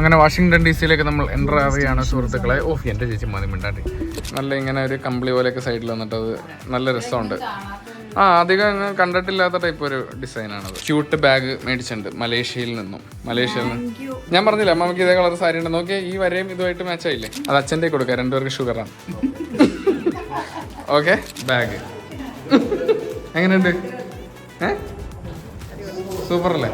അങ്ങനെ Washington D സിയിലേക്ക് നമ്മൾ എന്റർ ആവുകയാണ് സുഹൃത്തുക്കളെ. ഓഫ് എന്റെ ചേച്ചി മതി മിണ്ടാണ്ടി. നല്ല ഇങ്ങനെ ഒരു കമ്പിളി പോലെയൊക്കെ സൈഡിൽ വന്നിട്ട് അത് നല്ല രസമുണ്ട്. ആ അധികം കണ്ടിട്ടില്ലാത്ത ടൈപ്പ് ഒരു ഡിസൈനാണത് ക്യൂട്ട് ബാഗ് മേടിച്ചിട്ടുണ്ട് മലേഷ്യയിൽ നിന്നും. മലേഷ്യയിൽ നിന്ന്. ഞാൻ പറഞ്ഞില്ല അമ്മയ്ക്ക് ഇതേ കളർ സാരി ഉണ്ട് നോക്കിയാൽ ഈ വരെയും ഇതുമായിട്ട് മാച്ച് ആയില്ലേ? അത് അച്ഛന്റെ കൊടുക്കുക രണ്ടുപേർക്ക് ഷുഗറാണ് ഓക്കെ ബാഗ് എങ്ങനെയുണ്ട്? ഏ? സൂപ്പർ അല്ലേ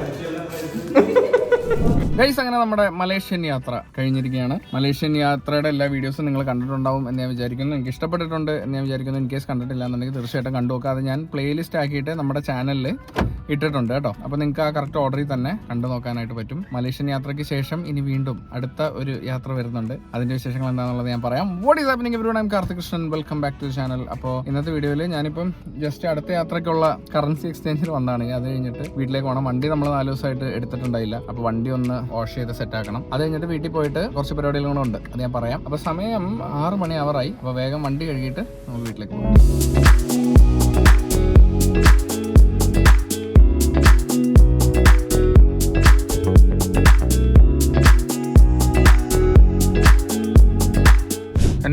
ഗൈസ് അങ്ങനെ നമ്മുടെ മലേഷ്യൻ യാത്ര കഴിഞ്ഞിരിക്കുകയാണ്. മലേഷ്യൻ യാത്രയുടെ എല്ലാ വീഡിയോസും നിങ്ങൾ കണ്ടിട്ടുണ്ടാവും എന്ന് ഞാൻ വിചാരിക്കുന്നു. എനിക്ക് ഇഷ്ടപ്പെട്ടിട്ടുണ്ട് എന്ന് ഞാൻ വിചാരിക്കുന്നു. ഇൻ കേസ് കണ്ടിട്ടില്ല എന്നുണ്ടെങ്കിൽ തീർച്ചയായിട്ടും കണ്ടു നോക്കാം അത് ഞാൻ പ്ലേലിസ്റ്റ് ആക്കിയിട്ട് നമ്മുടെ ചാനലിൽ ഇട്ടിട്ടുണ്ട് കേട്ടോ. അപ്പോൾ നിങ്ങൾക്ക് ആ കറക്റ്റ് ഓർഡറിൽ തന്നെ കണ്ടു നോക്കാനായിട്ട് പറ്റും. മലേഷ്യൻ യാത്രയ്ക്ക് ശേഷം ഇനി വീണ്ടും അടുത്ത ഒരു യാത്ര വരുന്നുണ്ട്. അതിന്റെ വിശേഷങ്ങൾ എന്താണെന്നുള്ളത് ഞാൻ പറയാം. What is happening every I'm Karthik Krishnan welcome back to channel അപ്പോൾ ഇന്നത്തെ വീഡിയോയിൽ ഞാനിപ്പം ജസ്റ്റ് അടുത്ത യാത്രയ്ക്കുള്ള കറൻസി എക്സ്ചേഞ്ചിൽ വന്നതാണ് അത് കഴിഞ്ഞിട്ട് വീട്ടിലേക്ക് പോകണം വണ്ടി നമ്മൾ നാല് ദിവസമായിട്ട് എടുത്തിട്ടുണ്ടായില്ല. അപ്പോൾ വണ്ടി ഒന്ന് വാഷ് ചെയ്ത് സെറ്റ് ആക്കണം. അത് കഴിഞ്ഞിട്ട് വീട്ടിൽ പോയിട്ട് കുറച്ച് പരിപാടികളും ഉണ്ട്. അത് ഞാൻ പറയാം. അപ്പോൾ സമയം ആറ് മണി അവറായി അപ്പോൾ വേഗം വണ്ടി കഴുകിയിട്ട് നമ്മൾ വീട്ടിലേക്ക് പോകും.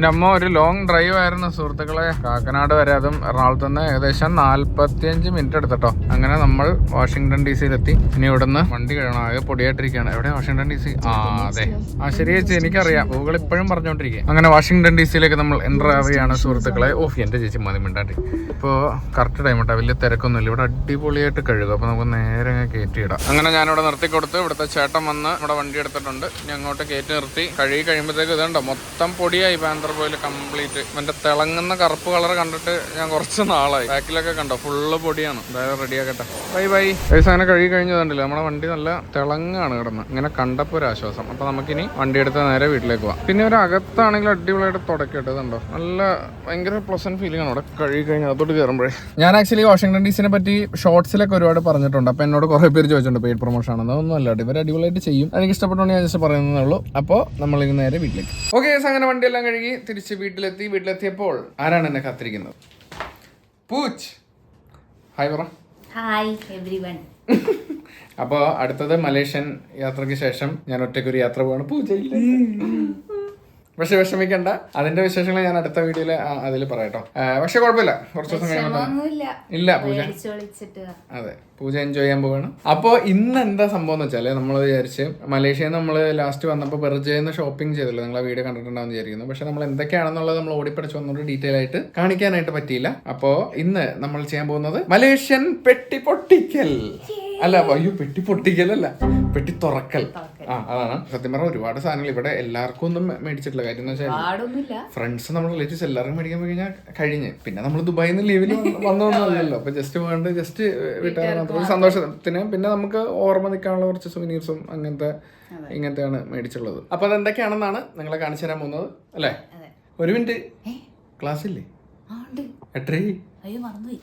എന്റെ അമ്മ ഒരു ലോങ് ഡ്രൈവ് ആയിരുന്നു സുഹൃത്തുക്കളെ. കാക്കനാട് വരെ അതും എറണാകുളത്ത് നിന്ന് ഏകദേശം നാല്പത്തിയഞ്ച് മിനിറ്റ് എടുത്തിട്ടോ. അങ്ങനെ നമ്മൾ വാഷിങ്ടൺ ഡി സിയിലെത്തി ഇനി ഇവിടുന്ന് വണ്ടി കഴിയണം ആകെ പൊടിയായിട്ടിരിക്കുകയാണ്. എവിടെ? വാഷിങ്ടൺ ഡി സി ആ അതെ. ആ ശരി ചേച്ചി എനിക്കറിയാം. ഗൂഗിൾ ഇപ്പോഴും പറഞ്ഞുകൊണ്ടിരിക്കുക അങ്ങനെ വാഷിങ്ടൺ ഡി സിയിലേക്ക് നമ്മൾ എന്റർ ആവുകയാണ് സുഹൃത്തുക്കളെ. ഓഫ് എന്റെ ചേച്ചി മതി മിണ്ടാട്ടി ഇപ്പോൾ കറക്റ്റ് ടൈം കേട്ടോ വലിയ തിരക്കൊന്നുമില്ല. ഇവിടെ അടിപൊളിയായിട്ട് കഴുകും. അപ്പോൾ നമുക്ക് നേരെ കയറ്റിയിടാം അങ്ങനെ ഞാനിവിടെ നിർത്തി കൊടുത്ത് ഇവിടുത്തെ ചേട്ടൻ വന്ന് നമ്മുടെ വണ്ടി എടുത്തിട്ടുണ്ട്. ഇനി അങ്ങോട്ട് കയറ്റി നിർത്തി. കഴുകി കഴിയുമ്പോഴത്തേക്ക് ഇതുണ്ടോ? മൊത്തം പൊടിയായി പാന്തർ പോയിൽ കംപ്ലീറ്റ് മറ്റേ തിളങ്ങുന്ന കറുപ്പ് കളർ കണ്ടിട്ട് ഞാൻ കുറച്ച് നാളായി. ബാക്കിലൊക്കെ കണ്ടോ? ഫുള്ള് പൊടിയാണ്. എന്തായാലും റെഡിയാക്കട്ടെ ബൈ ബൈ പൈസ അങ്ങനെ കഴുകി കഴിഞ്ഞതുണ്ടല്ലോ നമ്മുടെ വണ്ടി നല്ല തിളങ്ങാണ് കിടന്ന്. ഇങ്ങനെ കണ്ടപ്പോൾ ഒരു ആശ്വാസം. അപ്പൊ നമുക്കിനി വണ്ടി എടുത്ത് നേരെ വീട്ടിലേക്ക് പോവാം. പിന്നെ ഒരു അകത്താണെങ്കിൽ അടിപൊളിയായിട്ട് തുടക്കിയിട്ട് ഇതുണ്ടോ നല്ല ഭയങ്കര പ്ലസന്റ് ഫീലിംഗ് ആണ് അവിടെ കഴുകി കഴിഞ്ഞാൽ അതോട്ട് കയറുമ്പോഴേ. ഞാൻ ആക്ച്വലി വാഷിംഗ്ടൺ ഡിസിനെ പറ്റി ഷോർട്സിലൊക്കെ ഒരുപാട് പറഞ്ഞിട്ടുണ്ട്. അപ്പൊ എന്നോട് കുറെ പേര് ചോദിച്ചിട്ടുണ്ട് പെയ്ഡ് പ്രൊമോഷൻ ആണ് അതൊന്നും അല്ല ഇവർ അടിപൊളിയായിട്ട് ചെയ്യും. എനിക്ക് ഇഷ്ടപ്പെട്ടോണ്ട് ഞാൻ ജസ്റ്റ് പറയുന്നതേ ഉള്ളൂ. അപ്പോൾ നമ്മൾ ഇനി നേരെ വീട്ടിലേക്ക്. ഓക്കെ അങ്ങനെ വണ്ടിയെല്ലാം കഴുകി. തിരിച്ച് വീട്ടിലെത്തി വീട്ടിലെത്തിയപ്പോൾ ആരാണ് എന്നെ കാത്തിരിക്കുന്നത്? പൂച്ച് ഹായ് പറ. ഹായ് എവ്രിവൺ അപ്പോൾ അടുത്തത് മലേഷ്യൻ യാത്രയ്ക്ക് ശേഷം ഞാൻ ഒറ്റയ്ക്കൊരു യാത്ര പോവാണ്. പൂജയില്ല? പക്ഷെ വിഷമിക്കണ്ട. അതിന്റെ വിശേഷങ്ങൾ ഞാൻ അടുത്ത വീഡിയോയിൽ അതിൽ പറയാട്ടോ പക്ഷെ കുഴപ്പമില്ല. കുറച്ച് ദിവസം കഴിയുമ്പോൾ ഇല്ല പൂജ. അതെ പൂജ എൻജോയ് ചെയ്യാൻ പോവാണ്. അപ്പോൾ ഇന്ന് എന്താ സംഭവം എന്ന് വെച്ചാൽ നമ്മൾ വിചാരിച്ച് മലേഷ്യയിൽ നിന്ന് നമ്മൾ ലാസ്റ്റ് വന്നപ്പോൾ ബെർജയിൽ ഷോപ്പിംഗ് ചെയ്തല്ലോ. നിങ്ങൾ ആ വീഡിയോ കണ്ടിട്ടുണ്ടാവും വിചാരിക്കുന്നു. പക്ഷെ നമ്മൾ എന്തൊക്കെയാണെന്നുള്ളത് നമ്മൾ ഓടിപ്പടിച്ച് വന്നൊരു ഡീറ്റെയിൽ ആയിട്ട് കാണിക്കാനായിട്ട് പറ്റിയില്ല. അപ്പോൾ ഇന്ന് നമ്മൾ ചെയ്യാൻ പോകുന്നത് മലേഷ്യൻ പെട്ടി പൊട്ടിക്കൽ. അല്ല അയ്യോ പെട്ടി പൊട്ടിക്കലല്ല പെട്ടി തുറക്കൽ. ആ അതാണ്. സത്യം പറഞ്ഞ ഒരുപാട് സാധനങ്ങൾ ഇവിടെ എല്ലാവർക്കും ഒന്നും മേടിച്ചിട്ടില്ല. കാര്യം എന്ന് വെച്ചാൽ ഫ്രണ്ട്സ് നമ്മൾ റിലേറ്റീവ്സ് എല്ലാവർക്കും മേടിക്കാൻ പോയി കഴിഞ്ഞാൽ കഴിഞ്ഞ്. പിന്നെ നമ്മൾ ദുബായിൽ നിന്ന് ലീവിൽ വന്നതൊന്നുമല്ലല്ലോ അപ്പൊ ജസ്റ്റ് വേണ്ട ജസ്റ്റ് വീട്ടുകാർ മാത്രം ഒരു സന്തോഷത്തിന് പിന്നെ നമുക്ക് ഓർമ്മ നിൽക്കാനുള്ള കുറച്ച് സുവനീർസും അങ്ങനത്തെ ഇങ്ങനത്തെയാണ് മേടിച്ചുള്ളത് അപ്പൊ അതെന്തൊക്കെയാണെന്നാണ് നിങ്ങളെ കാണിച്ചു തരാൻ പോകുന്നത് അല്ലേ. ഒരു മിനിറ്റ് ക്ലാസ് ഇല്ലേ? എട്ടേ എട്ടരയായി അയ്യോ മറന്നുപോയി.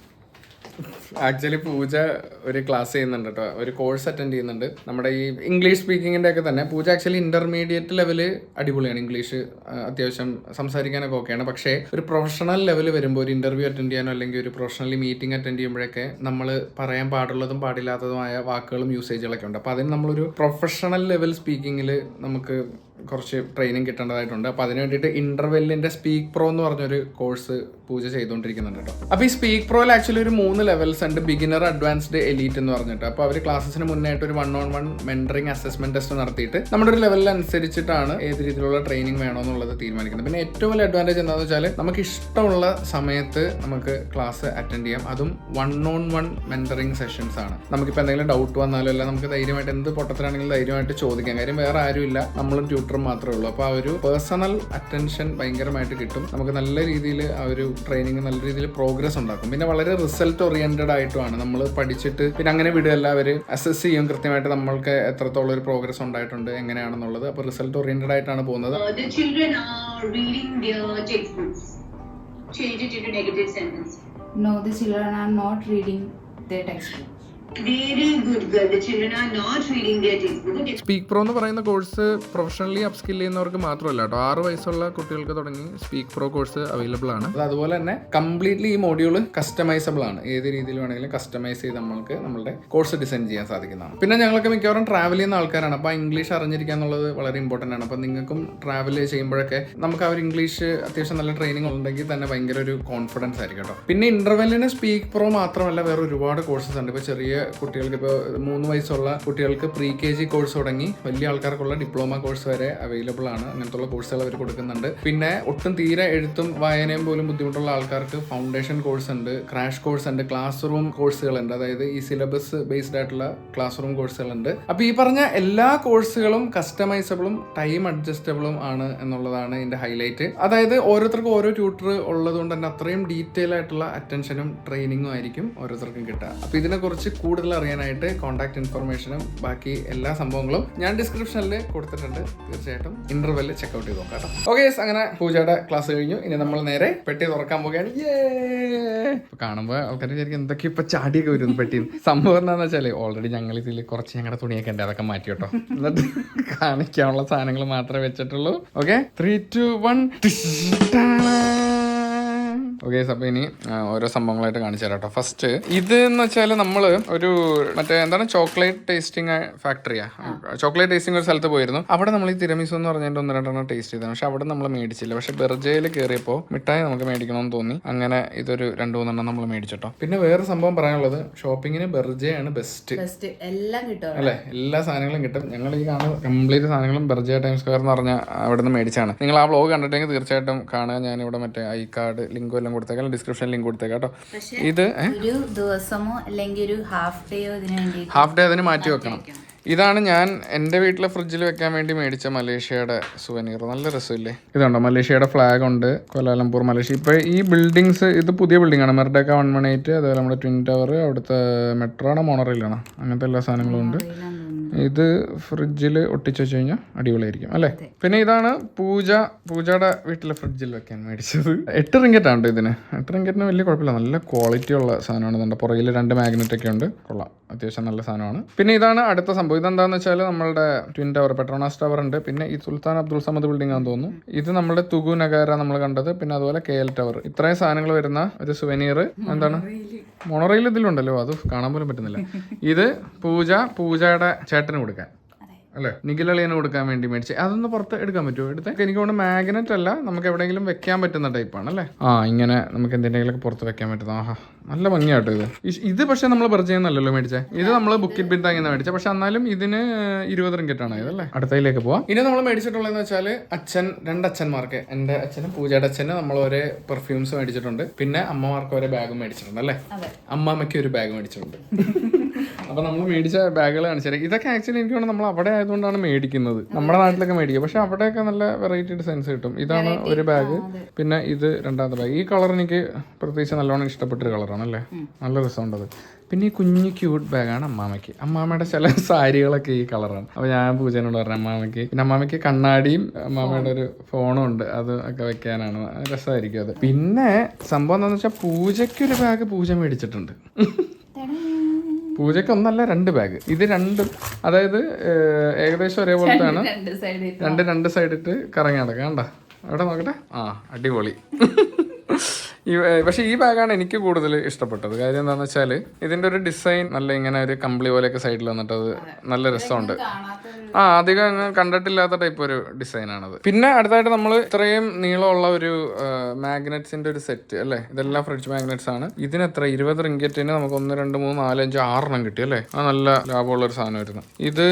ആക്ച്വലി പൂജ ഒരു ക്ലാസ് ചെയ്യുന്നുണ്ട് കേട്ടോ. ഒരു കോഴ്സ് അറ്റൻഡ് ചെയ്യുന്നുണ്ട്. നമ്മുടെ ഈ ഇംഗ്ലീഷ് സ്പീക്കിങ്ങിന്റെ ഒക്കെ തന്നെ പൂജ ആക്ച്വലി ഇന്റർമീഡിയറ്റ് ലെവൽ അടിപൊളിയാണ്. ഇംഗ്ലീഷ് അത്യാവശ്യം സംസാരിക്കാനൊക്കെ ഓക്കെയാണ് പക്ഷേ ഒരു പ്രൊഫഷണൽ ലെവൽ വരുമ്പോൾ ഒരു ഇന്റർവ്യൂ അറ്റൻഡ് ചെയ്യാനോ അല്ലെങ്കിൽ ഒരു പ്രൊഫഷണലി മീറ്റിംഗ് അറ്റൻഡ് ചെയ്യുമ്പോഴൊക്കെ നമ്മൾ പറയാൻ പാടുള്ളതും പാടില്ലാത്തതുമായ വാക്കുകളും യൂസേജുകളൊക്കെ ഉണ്ട്. അപ്പോൾ അതിന് നമ്മളൊരു പ്രൊഫഷണൽ ലെവൽ സ്പീക്കിങ്ങിൽ നമുക്ക് കുറച്ച് ട്രെയിനിങ് കിട്ടേണ്ടതായിട്ടുണ്ട്. അപ്പോൾ അതിന് വേണ്ടിയിട്ട് ഇന്റർവെല്ലിന്റെ സ്പീക്ക് പ്രോ എന്ന് പറഞ്ഞൊരു കോഴ്സ് പൂജ ചെയ്തുകൊണ്ടിരിക്കുന്നുണ്ട് കേട്ടോ. അപ്പോൾ ഈ സ്പീക്ക് പ്രോയിൽ ആക്ച്വലി ഒരു മൂന്ന് ലെവൽസ് ഉണ്ട്. ബിഗിനർ അഡ്വാൻസ്ഡ് എലീറ്റ് എന്ന് പറഞ്ഞിട്ട്. അപ്പോൾ അവർ ക്ലാസ്സിന് മുന്നായിട്ട് ഒരു one on one mentoring assessment test നടത്തിയിട്ട് നമ്മുടെ ഒരു ലെവലിൽ അനുസരിച്ചിട്ടാണ് ഏത് രീതിയിലുള്ള ട്രെയിനിങ് വേണോ എന്നുള്ളത് തീരുമാനിക്കുന്നത്. പിന്നെ ഏറ്റവും വലിയ അഡ്വാന്റേജ് എന്താണെന്ന് വെച്ചാൽ നമുക്ക് ഇഷ്ടമുള്ള സമയത്ത് നമുക്ക് ക്ലാസ് അറ്റൻഡ് ചെയ്യാം. അതും one on one mentoring sessions ആണ്. നമുക്കിപ്പോൾ എന്തെങ്കിലും ഡൗട്ട് വന്നാലും അല്ല നമുക്ക് ധൈര്യമായിട്ട് എന്ത് പൊട്ടത്തിലാണെങ്കിലും ധൈര്യമായിട്ട് ചോദിക്കാം. കാര്യം വേറെ ആരുമില്ല. നമ്മളും ട്യൂട്ടറും മാത്രമേ ഉള്ളൂ. അപ്പോൾ ആ ഒരു പേഴ്സണൽ അറ്റൻഷൻ ഭയങ്കരമായിട്ട് കിട്ടും. നമുക്ക് നല്ല രീതിയിൽ ആ ഒരു ട്രെയിനിങ് നല്ല രീതിയിൽ പ്രോഗ്രസ് ഉണ്ടാക്കും. പിന്നെ വളരെ റിസൾട്ട് ഓറിയന്റഡ് ആയിട്ടുമാണ് നമ്മൾ പഠിച്ചിട്ട് പിന്നെ അങ്ങനെ വിടുകയല്ല. അവർ അസസ് ചെയ്യും. കൃത്യമായിട്ട് നമ്മൾക്ക് എത്രത്തോളം ഒരു പ്രോഗ്രസ് ഉണ്ടായിട്ടുണ്ട് എങ്ങനെയാണെന്നുള്ളത്. അപ്പോൾ റിസൾട്ട് ഓറിയന്റഡ് ആയിട്ടാണ് പോകുന്നത്. Uh, the children are reading their textbooks. Change it into negative sentence. No, the children are not reading their textbook. Speak Pro എന്ന് പറയുന്ന കോഴ്സ് പ്രൊഫഷണലി അപ്സ്കിൽ ചെയ്യുന്നവർക്ക് മാത്രമല്ല കേട്ടോ. ആറ് വയസ്സുള്ള കുട്ടികൾക്ക് തുടങ്ങി സ്പീക്ക് പ്രോ കോഴ്സ് അവൈലബിൾ ആണ്. അതുപോലെ തന്നെ കംപ്ലീറ്റ്ലി ഈ മോഡ്യൂൾ കസ്റ്റമൈസബിൾ ആണ്. ഏത് രീതിയിൽ വേണമെങ്കിലും കസ്റ്റമൈസ് ചെയ്ത് നമ്മൾക്ക് നമ്മുടെ കോഴ്സ് ഡിസൈൻ ചെയ്യാൻ സാധിക്കുന്നതാണ്. പിന്നെ ഞങ്ങളൊക്കെ മിക്കവാറും ട്രാവൽ ചെയ്യുന്ന ആൾക്കാരാണ്. അപ്പോൾ ഇംഗ്ലീഷ് അറിഞ്ഞിരിക്കുക എന്നുള്ളത് വളരെ ഇമ്പോർട്ടന്റ് ആണ്. അപ്പോൾ നിങ്ങൾക്കും ട്രാവൽ ചെയ്യുമ്പോഴൊക്കെ നമുക്ക് അവർ ഒരു ഇംഗ്ലീഷ് അത്യാവശ്യം നല്ല ട്രെയിനിങ് ഉണ്ടെങ്കിൽ തന്നെ ഭയങ്കര ഒരു കോൺഫിഡൻസ് ആയിരിക്കും കേട്ടോ. പിന്നെ ഇന്റർവെല്ലിന് സ്പീക്ക് പ്രോ മാത്രമല്ല വേറെ ഒരുപാട് കോഴ്സസ് ഉണ്ട്. ഇപ്പോൾ ചെറിയ കുട്ടികൾക്ക് ഇപ്പോൾ മൂന്ന് വയസ്സുള്ള കുട്ടികൾക്ക് പ്രീ കെ ജി കോഴ്സ് തുടങ്ങി വലിയ ആൾക്കാർക്കുള്ള ഡിപ്ലോമ കോഴ്സ് വരെ അവൈലബിൾ ആണ്. അങ്ങനത്തുള്ള കോഴ്സുകൾ അവർ കൊടുക്കുന്നുണ്ട്. പിന്നെ ഒട്ടും തീരെ എഴുത്തും വായനയും പോലും ബുദ്ധിമുട്ടുള്ള ആൾക്കാർക്ക് ഫൗണ്ടേഷൻ കോഴ്സ് ഉണ്ട് ക്രാഷ് കോഴ്സ് ഉണ്ട് ക്ലാസ് റൂം കോഴ്സുകളുണ്ട് അതായത് ഈ സിലബസ് ബേസ്ഡ് ആയിട്ടുള്ള ക്ലാസ് റൂം കോഴ്സുകളുണ്ട് അപ്പോൾ ഈ പറഞ്ഞ എല്ലാ കോഴ്സുകളും കസ്റ്റമൈസബിളും ടൈം അഡ്ജസ്റ്റബിളും ആണ് എന്നുള്ളതാണ് ഇതിന്റെ ഹൈലൈറ്റ് അതായത് ഓരോരുത്തർക്കും ഓരോ ട്യൂട്ടർ ഉള്ളതുകൊണ്ട് തന്നെ അത്രയും ഡീറ്റെയിൽ ആയിട്ടുള്ള അറ്റൻഷനും ട്രെയിനിങ്ങും ആയിരിക്കും ഓരോരുത്തർക്കും കിട്ടുക. അപ്പോൾ ഇതിനെക്കുറിച്ച് കൂടുതൽ അറിയാനായിട്ട് കോൺടാക്ട് ഇൻഫർമേഷനും ബാക്കി എല്ലാ സംഭവങ്ങളും ഞാൻ ഡിസ്ക്രിപ്ഷനിൽ കൊടുത്തിട്ടുണ്ട്. തീർച്ചയായിട്ടും ഇന്റർവെല്ലിൽ ചെക്ക്ഔട്ട് ചെയ്ത് നോക്കാം ഓക്കെ അങ്ങനെ പൂജയുടെ ക്ലാസ് കഴിഞ്ഞു. ഇനി നമ്മൾ നേരെ പെട്ടി തുറക്കാൻ! ഇപ്പൊ കാണുമ്പോൾ ആൾക്കാർ വിചാരിക്കും എന്തൊക്കെ ഇപ്പൊ ചാടിയൊക്കെ വരുന്നു പെട്ടി. സംഭവം എന്താണെന്ന് വെച്ചാൽ ഓൾറെഡി ഞങ്ങൾ ഇതിൽ കുറച്ച് ഞങ്ങളുടെ തുണിയൊക്കെ ഉണ്ട്. അതൊക്കെ മാറ്റി കേട്ടോ. എന്നിട്ട് കാണിക്കാനുള്ള സാധനങ്ങൾ മാത്രമേ വെച്ചിട്ടുള്ളൂ. Okay three two one okay അപ്പോൾ ഇനി ഓരോ സംഭവങ്ങളായിട്ട് കാണിച്ചു തരാം കേട്ടോ ഫസ്റ്റ് ഇത് എന്ന് വെച്ചാൽ നമ്മൾ ഒരു മറ്റേ എന്താണ് ചോക്ലേറ്റ് ടേസ്റ്റിംഗ് ഫാക്ടറിയാ ചോക്ലേറ്റ് ടേസ്റ്റിംഗ് ഒരു സ്ഥലത്ത് പോയിരുന്നു. അവിടെ നമ്മൾ ഈ തിരമിസു എന്ന് പറഞ്ഞിട്ട് ഒന്ന് രണ്ടെണ്ണം ടേസ്റ്റ് ചെയ്തതാണ്. പക്ഷെ അവിടെ നമ്മൾ മേടിച്ചില്ല. പക്ഷെ ബെർജയിൽ കയറിയപ്പോൾ മിഠായി നമുക്ക് മേടിക്കണമെന്ന് തോന്നി. അങ്ങനെ ഇതൊരു രണ്ട് മൂന്നെണ്ണം നമ്മൾ മേടിച്ചിട്ടോ പിന്നെ വേറെ സംഭവം പറയാനുള്ളത് ഷോപ്പിങ്ങിന് ബെർജയാണ് ബെസ്റ്റ് അല്ലെ എല്ലാം കിട്ടും അല്ലേ? എല്ലാ സാധനങ്ങളും കിട്ടും. ഞങ്ങൾ ഈ കാണുന്ന കംപ്ലീറ്റ് സാധനങ്ങളും ബെർജ ടൈം സ്ക്വയർ എന്ന് പറഞ്ഞ അവിടെ നിന്ന് മേടിച്ചാണ് നിങ്ങൾ ആ വ്ളോഗ് കണ്ടിട്ടെങ്കിൽ തീർച്ചയായിട്ടും കാണുക. ഞാനിവിടെ മറ്റേ ഐ കാർഡ് ലിങ്കോ എല്ലാം കൊടുത്തേക്കാം ഡിസ്ക്രിപ്ഷൻ ലിങ്ക് കൊടുത്തേക്കാം കേട്ടോ. ഇത് ഒരു ദിവസമോ അല്ലെങ്കിൽ ഒരു ഹാഫ് ഡേയോ ഇതിനു വേണ്ടി ഹാഫ് ഡേ അതിന് മാറ്റി വെക്കണം. ഇതാണ് ഞാൻ എന്റെ വീട്ടിലെ ഫ്രിഡ്ജിൽ വെക്കാൻ വേണ്ടി മേടിച്ച മലേഷ്യയുടെ സുവനീർ നല്ല രസമില്ലേ? ഇതുണ്ടോ മലേഷ്യയുടെ ഫ്ലാഗ് ഉണ്ട് കൊലാലംപൂർ മലേഷ്യ. ഇപ്പോൾ ഈ ബിൽഡിങ്സ് ഇത് പുതിയ ബിൽഡിംഗ് ആണ്. മെർഡക്ക വൺ വൺ എയ്റ്റ് അതുപോലെ നമ്മുടെ ട്വിൻ ടവർ അവിടുത്തെ മെട്രോ ആണോ മോണറിലാണോ അങ്ങനത്തെ എല്ലാ സാധനങ്ങളും ഉണ്ട്. ഇത് ഫ്രിഡ്ജിൽ ഒട്ടിച്ചു വെച്ച് കഴിഞ്ഞാൽ അടിപൊളിയായിരിക്കും അല്ലേ? പിന്നെ ഇതാണ് പൂജ. പൂജയുടെ വീട്ടിലെ ഫ്രിഡ്ജിൽ വെക്കാൻ മേടിച്ചത്. എട്ട് റിങ്കറ്റ് ആണ് ഇതിന്. എട്ട് റിങ്കറ്റിന് വലിയ കുഴപ്പമില്ല. നല്ല ക്വാളിറ്റി ഉള്ള സാധനമാണ് ഇതിന്റെ പുറകിൽ രണ്ട് മാഗ്നറ്റ് ഒക്കെ ഉണ്ട്. കൊള്ളാം. അത്യാവശ്യം നല്ല സാധനമാണ്. പിന്നെ ഇതാണ് അടുത്ത സംഭവം. ഇതെന്താന്ന് വെച്ചാൽ നമ്മുടെ ട്വിൻ ടവർ പെട്രോണാസ് ടവർ ഉണ്ട്. പിന്നെ ഈ സുൽത്താൻ അബ്ദുൾ സമദ് ബിൽഡിംഗ് ആണെന്ന് തോന്നുന്നു. ഇത് നമ്മുടെ തുഗു നഗര നമ്മൾ കണ്ടത്. പിന്നെ അതുപോലെ കെ എൽ ടവർ. ഇത്രയും സാധനങ്ങൾ വരുന്ന ഒരു സുവനീർ എന്താണ്? മോണറയിൽ ഇതിലുണ്ടല്ലോ അത് കാണാൻ പോലും പറ്റുന്നില്ല. ഇത് പൂജ പൂജയുടെ ചേട്ടന് കൊടുക്കാൻ. അല്ലേ? നിഖിലളിയന് കൊടുക്കാൻ വേണ്ടി മേടിച്ച്. അതൊന്ന് പുറത്ത് എടുക്കാൻ പറ്റുമോ? എടുത്ത്. എനിക്ക് തോന്നുന്നു മാഗ്നറ്റ് അല്ല നമുക്ക് എവിടെയെങ്കിലും വെക്കാൻ പറ്റുന്ന ടൈപ്പാണ് അല്ലേ? ആ ഇങ്ങനെ നമുക്ക് എന്തെങ്കിലുമൊക്കെ പുറത്ത് വെക്കാൻ പറ്റുന്ന ആഹാ നല്ല ഭംഗിയാട്ടോ ഇത്. ഇത് പക്ഷെ നമ്മൾ ബർജയെന്നല്ലല്ലോ മേടിച്ചേ. ഇത് നമ്മൾ ബുക്കിൽ ബിൻ താങ്ങിന്ന് മേടിച്ചത് പക്ഷെ എന്നാലും ഇതിന് ഇരുപത് റിങ്കറ്റ് ആണ് ഇതല്ലേ? അടുത്തയിലേക്ക് പോവാം. ഇനി നമ്മൾ മേടിച്ചിട്ടുള്ളതെന്ന് വെച്ചാൽ അച്ഛൻ രണ്ടച്ഛന്മാർക്ക്. എന്റെ എന്റെ അച്ഛനും പൂജയുടെ അച്ഛനും നമ്മൾ ഒരേ പെർഫ്യൂംസ് മേടിച്ചിട്ടുണ്ട്. പിന്നെ അമ്മമാർക്ക് ഒരേ ബാഗ് മേടിച്ചിട്ടുണ്ട് അല്ലേ? അതെ. അമ്മാമ്മയ്ക്ക് ഒരു ബാഗ് മേടിച്ചിട്ടുണ്ട്. അപ്പൊ നമ്മൾ മേടിച്ച ബാഗുകൾ കാണിച്ചു ഇതൊക്കെ ആക്ച്വലി എനിക്ക് തോന്നുന്നു നമ്മൾ അവിടെ ആയതുകൊണ്ടാണ് മേടിക്കുന്നത്. നമ്മുടെ നാട്ടിലൊക്കെ മേടിക്കുക പക്ഷെ അവിടെയൊക്കെ നല്ല വെറൈറ്റി ഡിസൈൻസ് കിട്ടും. ഇതാണ് ഒരു ബാഗ് പിന്നെ ഇത് രണ്ടാമത്തെ ബാഗ് ഈ കളർ എനിക്ക് പ്രത്യേകിച്ച് നല്ലോണം ഇഷ്ടപ്പെട്ടൊരു കളറാണ് അല്ലേ നല്ല രസമുണ്ട് അത് പിന്നെ ഈ കുഞ്ഞു ക്യൂട്ട് ബാഗാണ് അമ്മാമയ്ക്ക്. അമ്മാമയുടെ ചില സാരികളൊക്കെ ഈ കളറാണ് അപ്പോൾ ഞാൻ പൂജനോട് പറഞ്ഞു അമ്മാമയ്ക്ക് പിന്നെ അമ്മാമയ്ക്ക് കണ്ണാടിയും അമ്മാമയുടെ ഒരു ഫോണും ഉണ്ട്. അത് ഒക്കെ വെക്കാനാണ്. രസമായിരിക്കും അത്. പിന്നെ സംഭവം എന്താണെന്ന് വെച്ചാൽ പൂജയ്ക്ക് ഒരു ബാഗ് പൂജ മേടിച്ചിട്ടുണ്ട്. പൂജയ്ക്ക് ഒന്നല്ല രണ്ട് ബാഗ് ഇത് രണ്ട് അതായത് ഏകദേശം ഒരേപോലത്തെയാണ്. രണ്ട് രണ്ട് രണ്ട് സൈഡിട്ട് കറങ്ങി നടക്കാം കണ്ട? അവിടെ നോക്കട്ടെ. ആ അടിപൊളി. ഈ പക്ഷേ ഈ ബാഗാണ് എനിക്ക് കൂടുതൽ ഇഷ്ടപ്പെട്ടത്. കാര്യം എന്താണെന്ന് വെച്ചാൽ ഇതിന്റെ ഒരു ഡിസൈൻ നല്ല ഇങ്ങനെ ഒരു കമ്പിളി പോലെയൊക്കെ സൈഡിൽ വന്നിട്ട് അത് നല്ല രസമുണ്ട്. ആ അധികം അങ്ങ് കണ്ടിട്ടില്ലാത്ത ടൈപ്പ് ഒരു ഡിസൈനാണത്. പിന്നെ അടുത്തായിട്ട് നമ്മൾ ഇത്രയും നീളമുള്ള ഒരു മാഗ്നറ്റ്സിന്റെ ഒരു സെറ്റ് അല്ലേ? ഇതെല്ലാം ഫ്രിഡ്ജ് മാഗ്നറ്റ്സ് ആണ്. ഇതിന് എത്ര? ഇരുപത് റിങ്കറ്റിന് നമുക്ക് ഒന്ന് രണ്ട് മൂന്ന് നാല് അഞ്ച് ആറെണ്ണം കിട്ടി അല്ലേ? ആ നല്ല ലാഭമുള്ള ഒരു സാധനമായിരുന്നു. ഇത്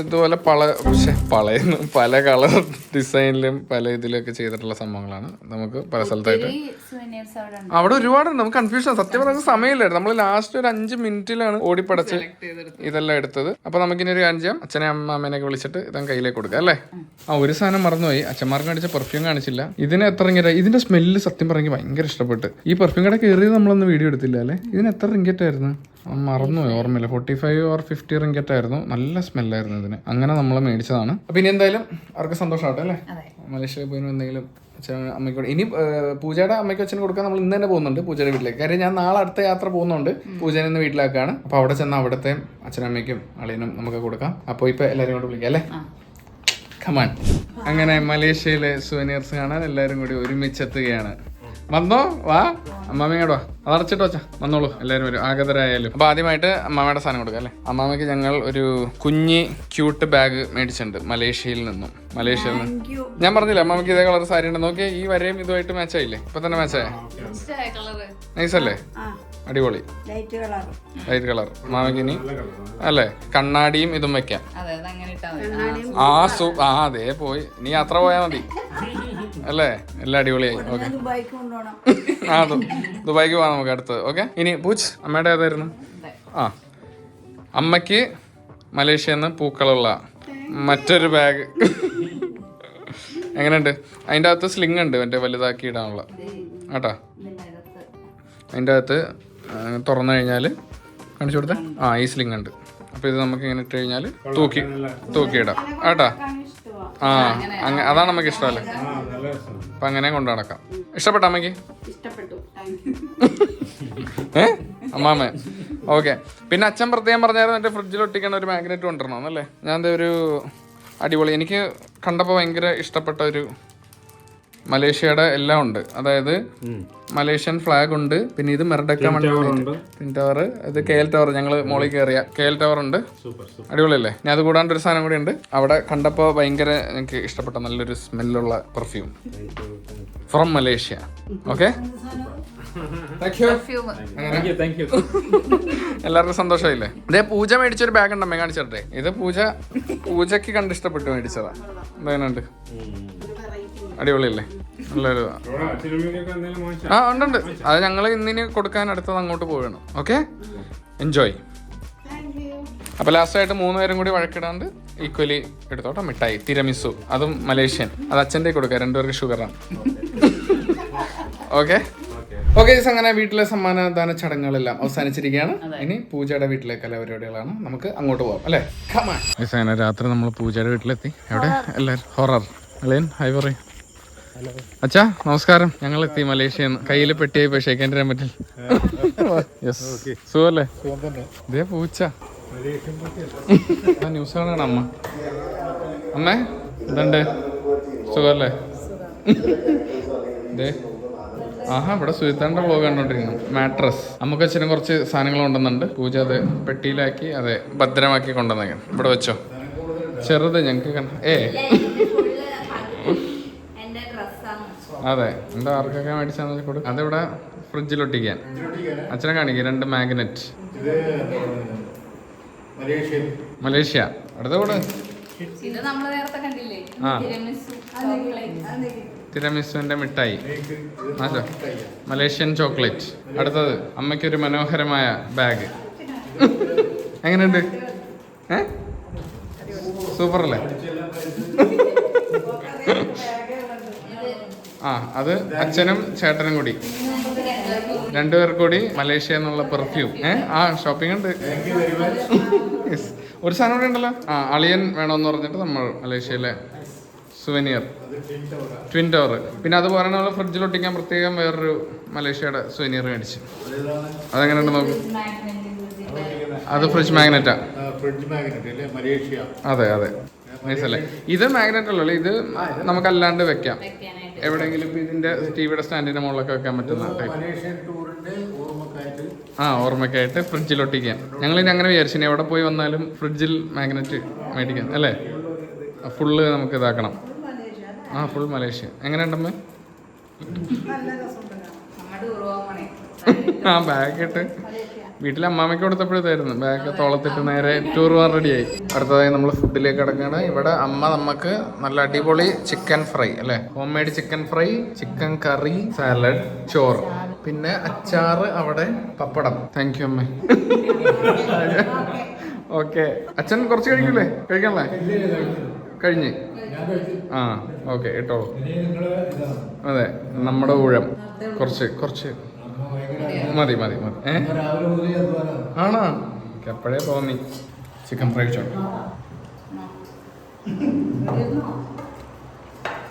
ഇതുപോലെ പല പക്ഷേ പളയുന്നു പല കളർ ഡിസൈനിലും പല ഇതിലൊക്കെ ചെയ്തിട്ടുള്ള സംഭവങ്ങളാണ്. നമുക്ക് പല സ്ഥലത്തായിട്ട് അവിടെ ഒരുപാട് നമുക്ക് കൺഫ്യൂഷൻ സത്യം പറഞ്ഞാൽ സമയമില്ലായിരുന്നു. നമ്മൾ ലാസ്റ്റ് ഒരു അഞ്ച് മിനിറ്റിലാണ് ഓടിപ്പടച്ച് ഇതെല്ലാം എടുത്തത്. അപ്പൊ നമുക്കിനി ഒരു കാര്യം ചെയ്യാം. അച്ഛനെ അമ്മേനെയൊക്കെ വിളിച്ചിട്ട് ഇതങ്ങ് കയ്യിലേക്ക് കൊടുക്കുക അല്ലേ? ആ ഒരു സാധനം മറന്നുപോയി. അച്ഛന്മാർക്ക് കാണിച്ച പെർഫ്യൂം കാണിച്ചില്ല. ഇതിന് എത്ര റിങ്കറ്റ് ഇതിന്റെ സ്മെല്ല് സത്യം പറഞ്ഞു ഭയങ്കര ഇഷ്ടപ്പെട്ട്. ഈ പെർഫ്യൂം കട കയറിയത് നമ്മളൊന്നും വീഡിയോ എടുത്തില്ല അല്ലേ? ഇതിന് എത്ര റിങ്കറ്റ് ആയിരുന്നു? മറന്നുപോയി. ഓർമ്മയില്ല. Forty five or fifty ringgit ആയിരുന്നു. നല്ല സ്മെല്ലായിരുന്നു ഇതിന്. അങ്ങനെ നമ്മൾ മേടിച്ചതാണ്. അപ്പൊ ഇനി എന്തായാലും അവർക്ക് സന്തോഷമാവട്ടെ അല്ലേ? മലേഷ്യയിൽ പോയി എന്തെങ്കിലും അച്ഛൻ അമ്മയ്ക്ക് ഇനി പൂജയുടെ അമ്മയ്ക്ക് അച്ഛനും കൊടുക്കാൻ നമ്മൾ ഇന്ന് തന്നെ പോകുന്നുണ്ട് പൂജയുടെ വീട്ടിലേക്ക്. കാര്യം ഞാൻ നാളെ അടുത്ത യാത്ര പോകുന്നുണ്ട്. പൂജനെ ഇന്ന് വീട്ടിലാക്കാണ്. അപ്പോൾ അവിടെ ചെന്ന അവിടുത്തെ അച്ഛനും അമ്മയ്ക്കും അളിയനും നമുക്ക് കൊടുക്കാം. അപ്പോൾ ഇപ്പോൾ എല്ലാവരും കൂടെ വിളിക്കാം അല്ലേ? കമാൻ അങ്ങനെ മലേഷ്യയിലെ സുവനീർസ് കാണാൻ എല്ലാവരും കൂടി ഒരുമിച്ചെത്തുകയാണ്. വന്നോ വാ. അമ്മാമയോട് വാ. അതടച്ചിട്ട് വച്ചാ. വന്നോളൂ. എല്ലാവരും വരും. ആഗതരായാലും. അപ്പൊ ആദ്യമായിട്ട് അമ്മാമയുടെ സാധനം കൊടുക്കുക അല്ലേ? അമ്മാമയ്ക്ക് ഞങ്ങൾ ഒരു കുഞ്ഞി ക്യൂട്ട് ബാഗ് മേടിച്ചിട്ടുണ്ട് മലേഷ്യയിൽ നിന്നും. മലേഷ്യയിൽ നിന്ന്. ഞാൻ പറഞ്ഞില്ല അമ്മാമയ്ക്ക് ഇതേ കളർ സാരി ഉണ്ട് നോക്കിയാൽ ഈ വരെയും ഇതുമായിട്ട് മാച്ച് ആയില്ലേ? ഇപ്പൊ തന്നെ മാച്ച് ആയ? നൈസ് അല്ലേ? അടിപൊളി. ലൈറ്റ് കളർ ലൈറ്റ് കളർ അമ്മാമയ്ക്ക് ഇനി അല്ലേ? കണ്ണാടിയും ഇതും വെക്കാം. അതെ അങ്ങനെ ഇട്ടാ മതി. ആ സു ആ അതെ പോയി. നീ അത്ര പോയാ മതി. അല്ലേ? എല്ലാം അടിപൊളിയായി. ഓക്കെ. ആ ദു- ദുബായിക്ക് പോവാം നമുക്ക് അടുത്തത് ഓക്കെ? ഇനി പൂച്ച് അമ്മയുടെ ഏതായിരുന്നു? ആ. അമ്മയ്ക്ക് മലേഷ്യയിൽ നിന്ന് പൂക്കളുള്ള മറ്റൊരു ബാഗ് എങ്ങനെയുണ്ട്? അതിന്റെ അകത്ത് സ്ലിങ് ഉണ്ട് മറ്റേ വലുതാക്കി ഇടാനുള്ള. കേട്ടാ അതിന്റെ അകത്ത് തുറന്നു കഴിഞ്ഞാൽ കാണിച്ചു കൊടുത്തേ? ആ ഈ സ്ലിങ് ഉണ്ട്. അപ്പോൾ ഇത് നമുക്ക് ഇങ്ങനെ ഇട്ട് കഴിഞ്ഞാൽ തൂക്കി തൂക്കിയിടാം കേട്ടാ ആ അങ്ങനെ അതാണ് നമുക്ക് ഇഷ്ടമല്ലേ? അപ്പം അങ്ങനെ കൊണ്ടു നടക്കാം. ഇഷ്ടപ്പെട്ട അമ്മയ്ക്ക്? ഏ? അമ്മാമേ. ഓക്കെ. പിന്നെ അച്ഛൻ പ്രത്യേകം പറഞ്ഞായിരുന്നു എന്റെ ഫ്രിഡ്ജിൽ ഒട്ടിക്കണ ഒരു മാഗ്നറ്റ് കൊണ്ടുവരണം അല്ലേ ഞാൻ ഒരു അടിപൊളി. എനിക്ക് കണ്ടപ്പോൾ ഭയങ്കര ഇഷ്ടപ്പെട്ട ഒരു മലേഷ്യയുടെ എല്ലാം ഉണ്ട്. അതായത് മലേഷ്യൻ ഫ്ലാഗ് ഉണ്ട്. പിന്നെ ഇത് മെർഡക്ക പിൻ ടവർ ഇത് കെ എൽ ടവർ ഞങ്ങൾ മോളിൽ കയറിയ കെ എൽ ടവർ ഉണ്ട് അടിപൊളിയല്ലേ? ഞാൻ അത് കൂടാണ്ട് ഒരു സാധനം കൂടി ഉണ്ട്. അവിടെ കണ്ടപ്പോൾ ഭയങ്കര എനിക്ക് ഇഷ്ടപ്പെട്ട നല്ലൊരു സ്മെല്ലുള്ള പെർഫ്യൂം ഫ്രം മലേഷ്യ ഓക്കെ എല്ലാവർക്കും സന്തോഷമായില്ലേ? ഇതേ പൂജ മേടിച്ചൊരു ബാഗ് ഉണ്ടമ്മേ കാണിച്ചിട്ടെ ഇത് പൂജ പൂജക്ക് കണ്ട് ഇഷ്ടപ്പെട്ടു മേടിച്ചതാ. എന്തായാലുണ്ട് അടിപൊളിയല്ലേ? നല്ലൊരു ആ ഉണ്ട് ഉണ്ട് അത് ഞങ്ങൾ ഇന്നിന് കൊടുക്കാൻ അടുത്തത് അങ്ങോട്ട് പോവുകയാണ്. ഓക്കെ എൻജോയ് അപ്പൊ ലാസ്റ്റ് ആയിട്ട് മൂന്ന് പേരും കൂടി വഴക്കിടാണ്ട് ഈക്വലി എടുത്തോട്ടോ. മിഠായി തിരമിസു. അതും മലേഷ്യൻ. അത് അച്ഛന്റെ കൊടുക്കുക. രണ്ടുപേർക്ക് ഷുഗറാണ് ഓക്കെ ഓക്കെ അങ്ങനെ വീട്ടിലെ സമ്മാനദാന ചടങ്ങുകളെല്ലാം അവസാനിച്ചിരിക്കുകയാണ്. ഇനി പൂജയുടെ വീട്ടിലെ കലാപരിപാടികളാണ് നമുക്ക് അങ്ങോട്ട് പോകാം അല്ലേ? അങ്ങനെ രാത്രി നമ്മൾ പൂജയുടെ വീട്ടിലെത്തി. എവിടെ? എല്ലാവരും ഹൊറർ അല്ലേ ഹൈ പറയും. അച്ഛാ നമസ്കാരം. ഞങ്ങൾ എത്തി മലേഷ്യ കയ്യിൽ കയ്യിൽ പെട്ടിയായി പോയി ഷേക്കാൻ തരാൻ പറ്റില്ല. യെസ് സുഖല്ലേ? ഇതേ പൂച്ച. ആ ന്യൂസ് കാണാണ് അമ്മ. അമ്മേ എന്തുണ്ട് സുഖല്ലേ? ദേ. ആഹാ ഇവിടെ സുഹിത്താന്റെ വ്ലോഗ് കണ്ടോണ്ടിരിക്കുന്നു. മാട്രസ് നമുക്ക് അച്ഛനും കുറച്ച് സാധനങ്ങൾ കൊണ്ടുവന്നുണ്ട് പൂജ അത് പെട്ടിയിലാക്കി അതെ ഭദ്രമാക്കി കൊണ്ടുവന്നേക്കാം ഇവിടെ വെച്ചോ. ചെറുത് ഞങ്ങൾക്ക് ഏ. അതെ. എന്താ ആർക്കൊക്കെ മേടിച്ചാന്ന് വെച്ചാൽ കൊടു അതിവിടെ ഫ്രിഡ്ജിൽ ഒട്ടിക്കാൻ അച്ഛനെ കാണിക്കുക രണ്ട് മാഗ്നറ്റ്. മലേഷ്യ. അടുത്ത കൂടെ. ആ. തിരമിസുവിന്റെ മിഠായി. മാറ്റോ മലേഷ്യൻ ചോക്ലേറ്റ്. അടുത്തത് അമ്മയ്ക്കൊരു മനോഹരമായ ബാഗ്. എങ്ങനെയുണ്ട്? ഏ? സൂപ്പർ അല്ലേ ആ അത് അച്ഛനും ചേട്ടനും കൂടി. രണ്ടുപേർക്ക് കൂടി മലേഷ്യ എന്നുള്ള പെർഫ്യൂം ഏ? ആ ഷോപ്പിംഗ് ഉണ്ട്. ഒരു സാധനം കൂടെ ഉണ്ടല്ലോ. ആ അളിയൻ വേണമെന്ന് പറഞ്ഞിട്ട് നമ്മൾ മലേഷ്യയിലെ സുവനിയർ ട്വിൻ ടവർ പിന്നെ അതുപോലെ നമ്മൾ ഫ്രിഡ്ജിൽ ഒട്ടിക്കാൻ പ്രത്യേകം വേറൊരു മലേഷ്യയുടെ സുവനിയർ മേടിച്ചു. അതെങ്ങനെയുണ്ട് നോക്കും. അത് ഫ്രിഡ്ജ് മാഗ്നറ്റാ ഫ്രിഡ്ജ് മാഗ്നറ്റ് അല്ലേ? മലേഷ്യ. അതെ അതെ. ഇത് മാഗ്നറ്റ് അല്ലല്ലോ ഇത് നമുക്കല്ലാണ്ട് വെക്കാം. എവിടെയെങ്കിലും ഇപ്പൊ ഇതിന്റെ ടിവിയുടെ സ്റ്റാൻഡിന്റെ മുകളിലൊക്കെ വെക്കാൻ പറ്റുന്ന ആ ഓർമ്മക്കായിട്ട്. ആ ഓർമ്മയ്ക്കായിട്ട് ഫ്രിഡ്ജിൽ ഒട്ടിക്കാൻ. ഞങ്ങൾ ഇനി അങ്ങനെ വിചാരിച്ചു. എവിടെ പോയി വന്നാലും ഫ്രിഡ്ജിൽ മാഗ്നറ്റ് മേടിക്കാൻ അല്ലേ? ഫുള്ള് നമുക്ക് ഇതാക്കണം. ആ ഫുൾ മലേഷ്യ. എങ്ങനെയുണ്ടമ്മേ? ആ ബാഗ് ഇട്ട്. വീട്ടിൽ അമ്മാമയ്ക്ക് കൊടുത്തപ്പോഴത്തായിരുന്നു ബാഗ് തോളത്തിട്ട് നേരെ ടൂർ പോകാൻ റെഡിയായി അടുത്തതായി നമ്മൾ ഫുഡിലേക്ക് കിടക്കുകയാണ്. ഇവിടെ അമ്മ നമുക്ക് നല്ല അടിപൊളി ചിക്കൻ ഫ്രൈ അല്ലേ? Homemade chicken fry chicken curry salad ചോറ്. പിന്നെ അച്ചാറ് അവിടെ പപ്പടം. താങ്ക് യു അമ്മേ. ഓക്കെ അച്ഛൻ കുറച്ച് കഴിക്കൂലേ? കഴിക്കണല്ലേ? കഴിഞ്ഞ്. ആ ഓക്കെ ഇട്ടോളൂ. അതെ നമ്മുടെ ഊഴം. കുറച്ച് കുറച്ച്. മതി മതി മതി ഏ? ആണോ? എനിക്ക് അപ്പോഴേ തോന്നി ചിക്കൻ ഫ്രൈ ചോ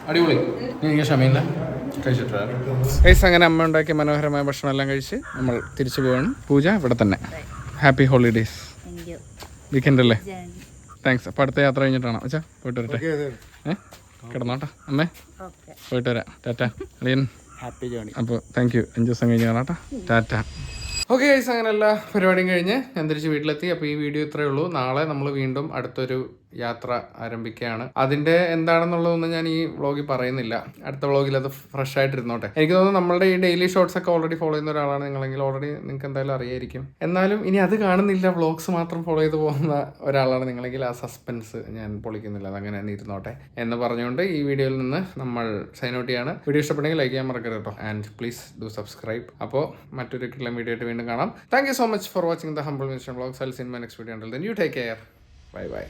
അടിപൊളി. എനിക്ക് ക്ഷമയില്ല. കഴിച്ചിട്ടുണ്ട് ഗൈസ് അങ്ങനെ അമ്മ ഉണ്ടാക്കിയ മനോഹരമായ ഭക്ഷണം എല്ലാം കഴിച്ച് നമ്മൾ തിരിച്ചു പോവാണ്. പൂജ ഇവിടെ തന്നെ. ഹാപ്പി ഹോളിഡേയ്സ് വീക്കെൻഡ് അല്ലേ? താങ്ക്സ് അപ്പോൾ അടുത്ത യാത്ര കഴിഞ്ഞിട്ടാണോ? അച്ഛാ പോയിട്ട് വരട്ടെ. ഏ? കിടന്നോട്ടെ. അമ്മേ. ഓക്കെ പോയിട്ട് വരാം. ടാറ്റ. അളിയൻ. Happy journey. അപ്പോൾ താങ്ക് യു അഞ്ച് ദിവസം കഴിഞ്ഞ് കാണാം ടാറ്റ. ഓക്കെ ഗൈസ് അങ്ങനെ എല്ലാ പരിപാടിയും കഴിഞ്ഞ് ഞാൻ തിരിച്ച് വീട്ടിലെത്തി. അപ്പോൾ ഈ വീഡിയോ ഇത്രയേ ഉള്ളൂ. നാളെ നമ്മൾ വീണ്ടും അടുത്തൊരു യാത്ര ആരംഭിക്കുകയാണ്. അതിന്റെ എന്താണെന്നുള്ളതൊന്നും ഞാൻ ഈ വ്ളോഗിൽ പറയുന്നില്ല. അടുത്ത വ്ളോഗിൽ അത് ഫ്രഷ് ആയിട്ടിരുന്നോട്ടെ. എനിക്ക് തോന്നുന്നു നമ്മളുടെ ഈ ഡെയിലി ഷോർട്സ് ഒക്കെ ഓൾറെഡി ഫോളോ ചെയ്യുന്ന ഒരാളാണ് നിങ്ങളെങ്കിൽ ഓൾറെഡി നിങ്ങൾക്ക് എന്തായാലും അറിയായിരിക്കും. എന്നാലും ഇനി അത് കാണുന്നില്ല. വ്ളോഗ്സ് മാത്രം ഫോളോ ചെയ്ത് പോകുന്ന ഒരാളാണ് നിങ്ങളെങ്കിൽ ആ സസ്പെൻസ് ഞാൻ പൊളിക്കുന്നില്ല. അങ്ങനെ തന്നെ ഇരുന്നോട്ടെ. എന്ന് പറഞ്ഞുകൊണ്ട് ഈ വീഡിയോയിൽ നിന്ന് നമ്മൾ സൈൻ ഔട്ട് ചെയ്യാണ്. വീഡിയോ ഇഷ്ടപ്പെട്ടെങ്കിൽ ലൈക്ക് ചെയ്യാൻ മറക്കരുത് കേട്ടോ. ആൻഡ് പ്ലീസ് ഡു സബ്സ്ക്രൈബ് അപ്പോൾ മറ്റൊരു കിട്ടുന്ന വീഡിയോ ആയിട്ട് വീണ്ടും കാണാം. Thank you so much for watching the humble mission vlogs also in my next video ഉണ്ടല്ലോ you take care bye bye